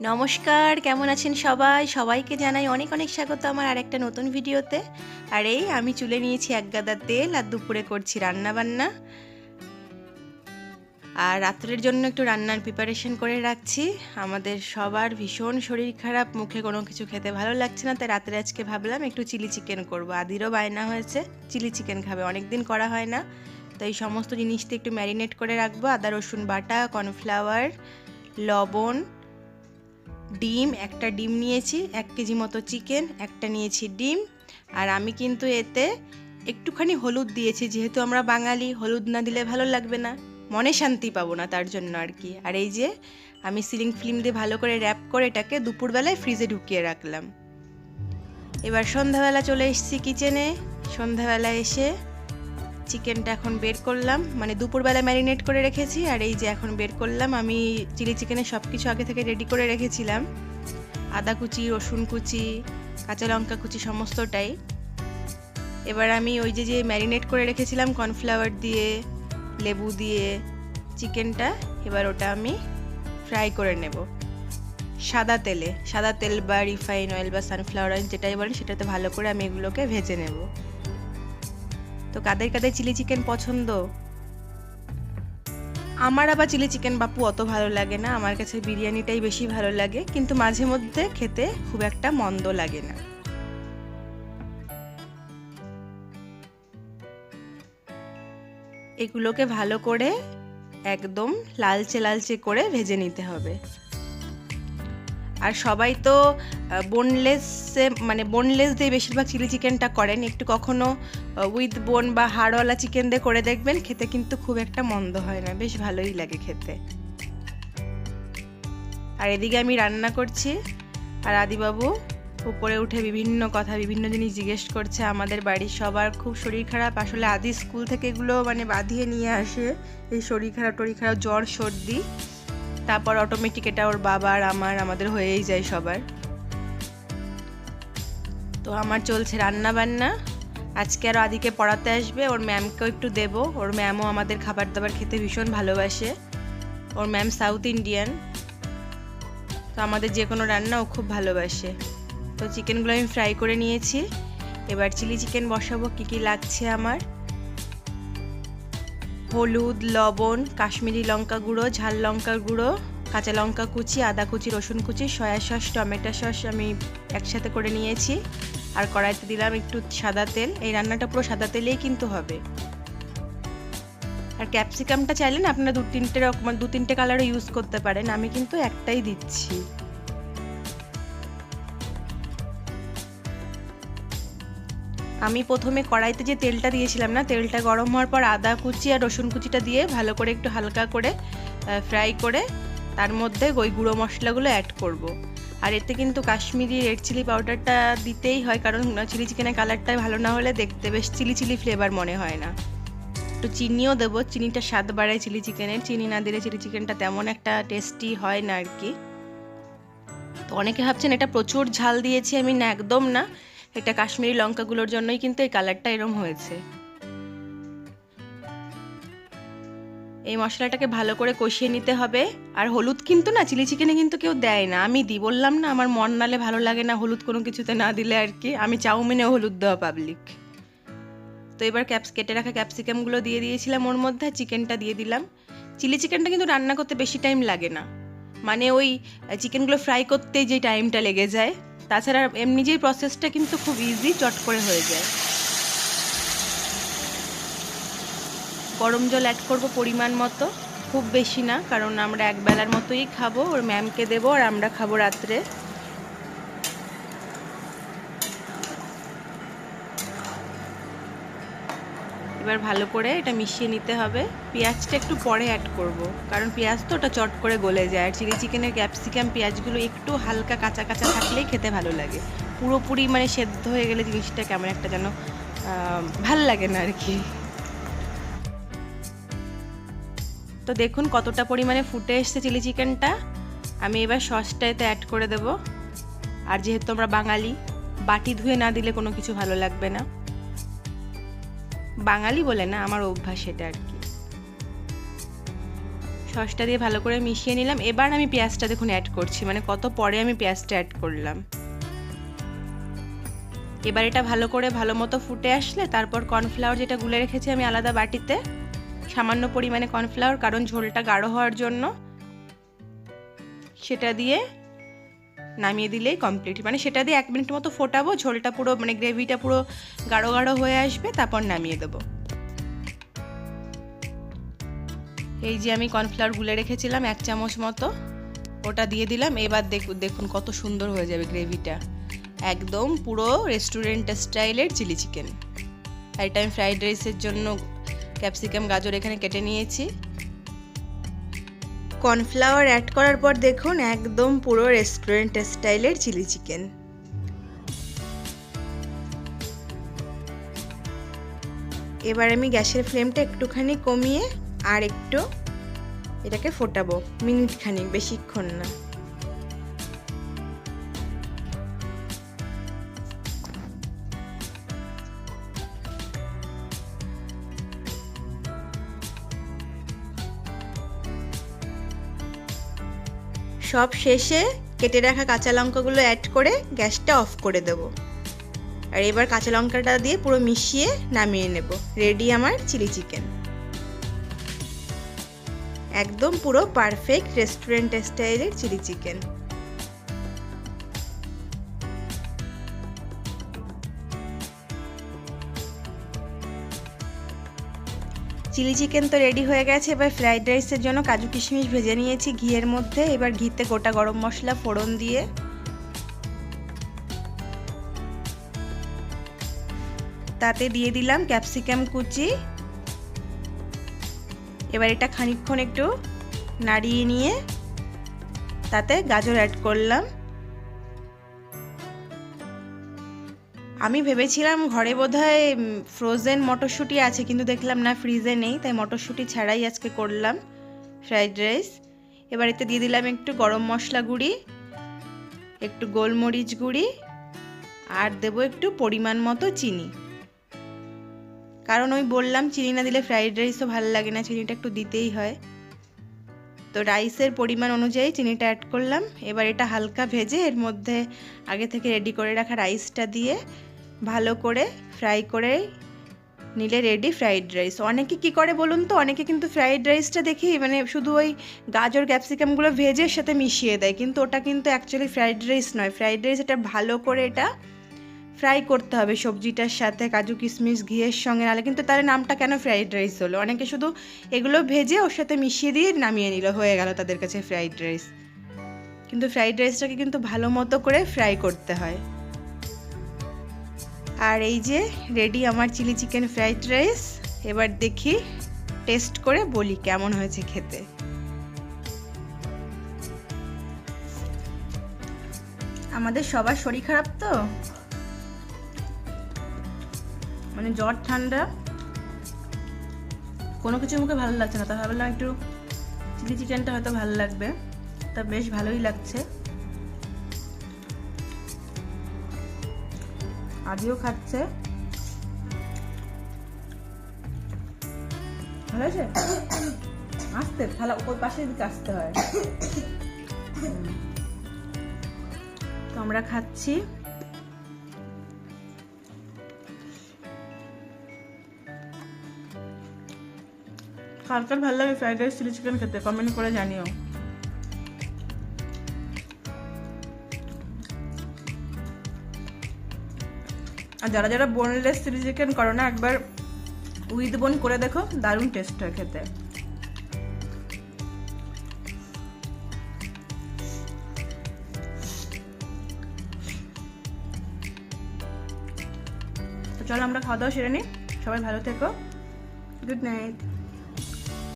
নমস্কার, কেমন আছেন সবাই? সবাইকে জানাই অনেক অনেক স্বাগত আমার আরেকটা নতুন ভিডিওতে। আর এই আমি চুলে নিয়েছি এক গাদা তেল আর দুপুরে করছি রান্না বান্না আর রাত্রের জন্য একটু রান্নার প্রিপারেশন করে রাখছি। আমাদের সবার ভীষণ শরীর খারাপ, মুখে কোনো কিছু খেতে ভালো লাগছে না, তাই রাত্রে আজকে ভাবলাম একটু চিলি চিকেন করব। আদিরও বায়না হয়েছে চিলি চিকেন খাবে অনেক দিন করা হয় না। তো এই সমস্ত জিনিসটি একটু ম্যারিনেট করে রাখব। আদা, রসুন বাটা কর্নফ্লাওয়ার লবণ ডিম, একটা ডিম নিয়েছি, এক কেজি মতো চিকেন, একটা নিয়েছি ডিম। আর আমি কিন্তু এতে একটুখানি হলুদ দিয়েছি, যেহেতু আমরা বাঙালি, হলুদ না দিলে ভালো লাগবে না। মনে শান্তি পাবো না তার জন্য আর কি। আর এই যে, আমি সিলিং ফিল্ম দিয়ে ভালো করে র্যাপ করে এটাকে দুপুরবেলায় ফ্রিজে ঢুকিয়ে রাখলাম। এবার সন্ধ্যাবেলা চলে এসেছি কিচেনে। সন্ধ্যাবেলা এসে চিকেনটা এখন বের করলাম। মানে দুপুরবেলা ম্যারিনেট করে রেখেছি আর এই যে এখন বের করলাম, আমি চিলি চিকেনের সব কিছু আগে থেকে রেডি করে রেখেছিলাম। আদা কুচি, রসুন কুচি, কাঁচা লঙ্কা কুচি, সমস্তটাই। এবার আমি ওই যে যে ম্যারিনেট করে রেখেছিলাম কর্নফ্লাওয়ার দিয়ে, লেবু দিয়ে, চিকেনটা, এবার ওটা আমি ফ্রাই করে নেব। সাদা তেলে, সাদা তেল বা রিফাইন অয়েল বা সানফ্লাওয়ার অয়েল যেটাই বলেন সেটাতে ভালো করে আমি এগুলোকে ভেজে নেব। তো কাদের কাদের চিলি চিকেন পছন্দ? আমার আবার চিলি চিকেন বাপু অত ভালো লাগে না, আমার কাছে বিরিয়ানিটাই বেশি ভালো লাগে, কিন্তু মাঝে মধ্যে খেতে খুব একটা মন্দ লাগে না। এগুলোকে ভালো করে একদম লালচে লালচে করে ভেজে নিতে হবে। আর সবাই তো বোনলেসে মানে বোনলেস দিয়ে বেশিরভাগ চিলি চিকেনটা করেন। একটু কখনো উইথ বোন বা হাড়ওয়ালা চিকেন দিয়ে করে দেখবেন, খেতে কিন্তু খুব একটা মন্দ হয় না। বেশ ভালোই লাগে খেতে। আর এদিকে আমি রান্না করছি। আর আদিবাবু উপরে উঠে বিভিন্ন কথা, বিভিন্ন জিনিস জিজ্ঞেস করছে আমাদের বাড়ির সবার। খুব শরীর খারাপ। আসলে আদি স্কুল থেকে এগুলো মানে বাঁধিয়ে নিয়ে আসে। এই শরীর খারাপ, টরীর খারাপ, জ্বর, সর্দি। তারপর অটোমেটিক এটা ওর বাবার, আমার, আমাদের হয়েই যায় সবার। তো আমার চলছে রান্না বান্না। আজকে আরও আদিকে পড়াতে আসবে, ওর ম্যামকেও একটু দেব। ওর ম্যামও আমাদের খাবার দাবার খেতে ভীষণ ভালোবাসে। ওর ম্যাম সাউথ ইন্ডিয়ান তো আমাদের যে কোনো রান্না ও খুব ভালোবাসে। তো চিকেনগুলো আমি ফ্রাই করে নিয়েছি। এবার চিলি চিকেন বসাবো, কী কী লাগছে আমার। হলুদ, লবণ, কাশ্মীরি লঙ্কা গুঁড়ো, ঝাল লঙ্কা গুঁড়ো, কাঁচা লঙ্কা কুচি, আদা কুচি, রসুন কুচি, সয়া সস, টমেটো সস আমি একসাথে করে নিয়েছি। আর কড়াইতে দিলাম একটু সাদা তেল। এই রান্নাটা পুরো সাদা তেলেই কিন্তু হবে। আর ক্যাপসিকামটা চাইলেন আপনারা দু তিনটে রকম দু তিনটে কালারও ইউজ করতে পারেন। আমি কিন্তু একটাই দিচ্ছি। আমি প্রথমে কড়াইতে যে তেলটা দিয়েছিলাম না, তেলটা গরম হওয়ার পর আদা কুচি আর রসুন কুচিটা দিয়ে ভালো করে একটু হালকা করে ফ্রাই করে তার মধ্যে ওই গুঁড়ো মশলাগুলো অ্যাড করব। আর এতে কিন্তু কাশ্মীরি রেড চিলি পাউডারটা দিতেই হয়, কারণ চিলি চিকেনের কালারটা ভালো না হলে দেখতে বেশ চিলি চিলি ফ্লেভার মনে হয় না। একটু চিনিও দেবো, চিনিটা স্বাদ বাড়ায় চিলি চিকেনের চিনি না দিলে চিলি চিকেনটা তেমন একটা টেস্টি হয় না আর কি। তো অনেকে ভাবছেন এটা প্রচুর ঝাল দিয়েছি আমি, না একদম না। এটা কাশ্মীরি লঙ্কাগুলোর জন্যই কিন্তু এই কালারটা এরম হয়েছে। এই মশলাটাকে ভালো করে কষিয়ে নিতে হবে। আর হলুদ কিন্তু না, চিলি চিকেনে কিন্তু কেউ দেয় না। আমি দিই বললাম না, আমার মন নালে ভালো লাগে না হলুদ কোনো কিছুতে না দিলে আর কি। আমি চাউমিনে হলুদ দেওয়া পাবলিক তো এবার ক্যাপস, কেটে রাখা ক্যাপসিকামগুলো দিয়ে দিয়েছিলাম ওর মধ্যে চিকেনটা দিয়ে দিলাম। চিলি চিকেনটা কিন্তু রান্না করতে বেশি টাইম লাগে না। মানে ওই চিকেনগুলো ফ্রাই করতেই যে টাইমটা লেগে যায় তাছাড়া এমনি যেই প্রসেসটা কিন্তু খুব ইজি চট করে হয়ে যায়। গরম জল অ্যাড করব পরিমাণ মতো, খুব বেশি না, কারণ আমরা একবেলার মতোই খাব, ওর ম্যামকে দেবো, আর আমরা খাব রাত্রে। এবার ভালো করে এটা মিশিয়ে নিতে হবে। পেঁয়াজটা একটু পরে অ্যাড করব। কারণ পেঁয়াজ তো ওটা চট করে গলে যায়। আর চিলি চিকেনের ক্যাপসিকাম পেঁয়াজগুলো একটু হালকা কাঁচা কাঁচা থাকলেই খেতে ভালো লাগে। পুরোপুরি মানে সেদ্ধ হয়ে গেলে জিনিসটা কেমন একটা যেন ভালো লাগে না আর কি। তো দেখুন কতটা পরিমাণে ফুটে এসছে চিলি চিকেনটা। আমি এবার সসটা এতে অ্যাড করে দেব। আর যেহেতু আমরা বাঙালি, বাটি ধুয়ে না দিলে কোনো কিছু ভালো লাগবে না। বাঙালি বলে না, আমার অভ্যাস এটা আর কি। সসটা দিয়ে ভালো করে মিশিয়ে নিলাম। এবার আমি পেঁয়াজটা দেখুন অ্যাড করছি মানে কত পরে আমি পেঁয়াজটা অ্যাড করলাম। এবার এটা ভালো করে ভালো মতো ফুটে আসলে তারপর কর্নফ্লাওয়ার যেটা গুলে রেখেছি আমি আলাদা বাটিতে, সামান্য পরিমাণে কর্নফ্লাওয়ার কারণ ঝোলটা গাঢ় হওয়ার জন্য। সেটা দিয়ে নামিয়ে দিলেই কমপ্লিট মানে সেটা দিয়ে এক মিনিট মতো ফোটাবো, ঝোলটা পুরো মানে গ্রেভিটা পুরো গাঢ় গাঢ় হয়ে আসবে, তারপর নামিয়ে দেবো। এই যে আমি কর্নফ্লাওয়ার গুলে রেখেছিলাম এক চামচ মতো, ওটা দিয়ে দিলাম। এবার দেখুন কত সুন্দর হয়ে যাবে গ্রেভিটা একদম পুরো রেস্টুরেন্ট স্টাইলের চিলি চিকেন আর এটা আমি ফ্রাইড রাইসের জন্য ক্যাপসিকাম গাজর এখানে কেটে নিয়েছি। কর্নফ্লাওয়ার অ্যাড করার পর দেখুন একদম পুরো রেস্টুরেন্ট স্টাইলের চিলি চিকেন এবার আমি গ্যাসের ফ্লেমটা একটুখানি কমিয়ে আর একটু এটাকে ফোটাবো মিনিটখানি বেশিক্ষণ না। সব শেষে কেটে রাখা কাঁচা লঙ্কাগুলো অ্যাড করে গ্যাসটা অফ করে দেব। আর এবার কাঁচা লঙ্কাটা দিয়ে পুরো মিশিয়ে নামিয়ে নেব। রেডি আমার চিলি চিকেন একদম পুরো পারফেক্ট রেস্টুরেন্ট স্টাইলের চিলি চিকেন চিলি চিকেন তো রেডি হয়ে গেছে। এবার ফ্রাইড রাইসের জন্য কাজু কিশমিশ ভেজে নিয়েছি ঘিয়ের মধ্যে। এবার ঘিতে গোটা গরম মশলা, ফোড়ন দিয়ে। তাতে দিয়ে দিলাম ক্যাপসিকাম কুচি। এবার এটা খানিকক্ষণ একটু নাড়িয়ে নিয়ে তাতে গাজর অ্যাড করলাম। আমি ভেবেছিলাম ঘরে বোধহয় ফ্রোজেন মটরশুঁটি আছে, কিন্তু দেখলাম না ফ্রিজে নেই, তাই মটরশুঁটি ছাড়াই আজকে করলাম ফ্রাইড রাইস এবার এতে দিয়ে দিলাম একটু গরম মশলা গুঁড়ি, একটু গোলমরিচ গুঁড়ি, আর দেবো একটু পরিমাণ মতো চিনি। কারণ ওই বললাম, চিনি না দিলে ফ্রাইড রাইসও ভালো লাগে না, চিনিটা একটু দিতেই হয়। তো রাইসের পরিমাণ অনুযায়ী চিনিটা অ্যাড করলাম। এবার এটা হালকা ভেজে এর মধ্যে আগে থেকে রেডি করে রাখা রাইসটা দিয়ে ভালো করে ফ্রাই করে নিলে রেডি ফ্রাইড রাইস অনেকে কি করে বলুন তো? অনেকে কিন্তু ফ্রাইড রাইসটা দেখি মানে শুধু ওই গাজর ক্যাপসিকামগুলো ভেজে সাথে মিশিয়ে দেয়। কিন্তু ওটা কিন্তু অ্যাকচুয়ালি ফ্রাইড রাইস নয়। ফ্রাইড রাইস এটা ভালো করে এটা ফ্রাই করতে হবে সবজিটার সাথে, কাজু, কিশমিশ, ঘিয়ের সঙ্গে। নাহলে কিন্তু তার নামটা কেন ফ্রাইড রাইস হলো? অনেকে শুধু এগুলো ভেজে ওর সাথে মিশিয়ে দিয়ে নামিয়ে নিল। হয়ে গেল তাদের কাছে ফ্রাইড রাইস কিন্তু ফ্রাইড রাইসটাকে কিন্তু ভালো মতো করে ফ্রাই করতে হয়। আর এই যে রেডি আমার চিলি চিকেন ফ্রাইড রাইস এবার দেখি টেস্ট করে বলি কেমন হয়েছে খেতে। আমাদের সবার শরীর খারাপ তো? মানে জ্বর, ঠান্ডা। কোনো কিছু মুখে ভালো লাগছে না। তা ভাবলাম একটু চিলি চিকেনটা হয়তো ভালো লাগবে। তা বেশ ভালোই লাগছে। আজও খাচ্ছে। ভালো আছে আসতে থালা ওপর পাশে দিকে আসতে হয়। তো আমরা খাচ্ছি। কার কার ভালো লাগে ফ্রাইড রাইস চিলি চিকেন খেতে? কমেন্ট করে জানিও। আর যারা যারা বোনলেস চিলি চিকেন করো না, একবার উইথ বোন করে দেখো, দারুণ টেস্ট হয় খেতে। চলো আমরা খাওয়া দাওয়া সেরে নিই। সবাই ভালো থেকো। Good night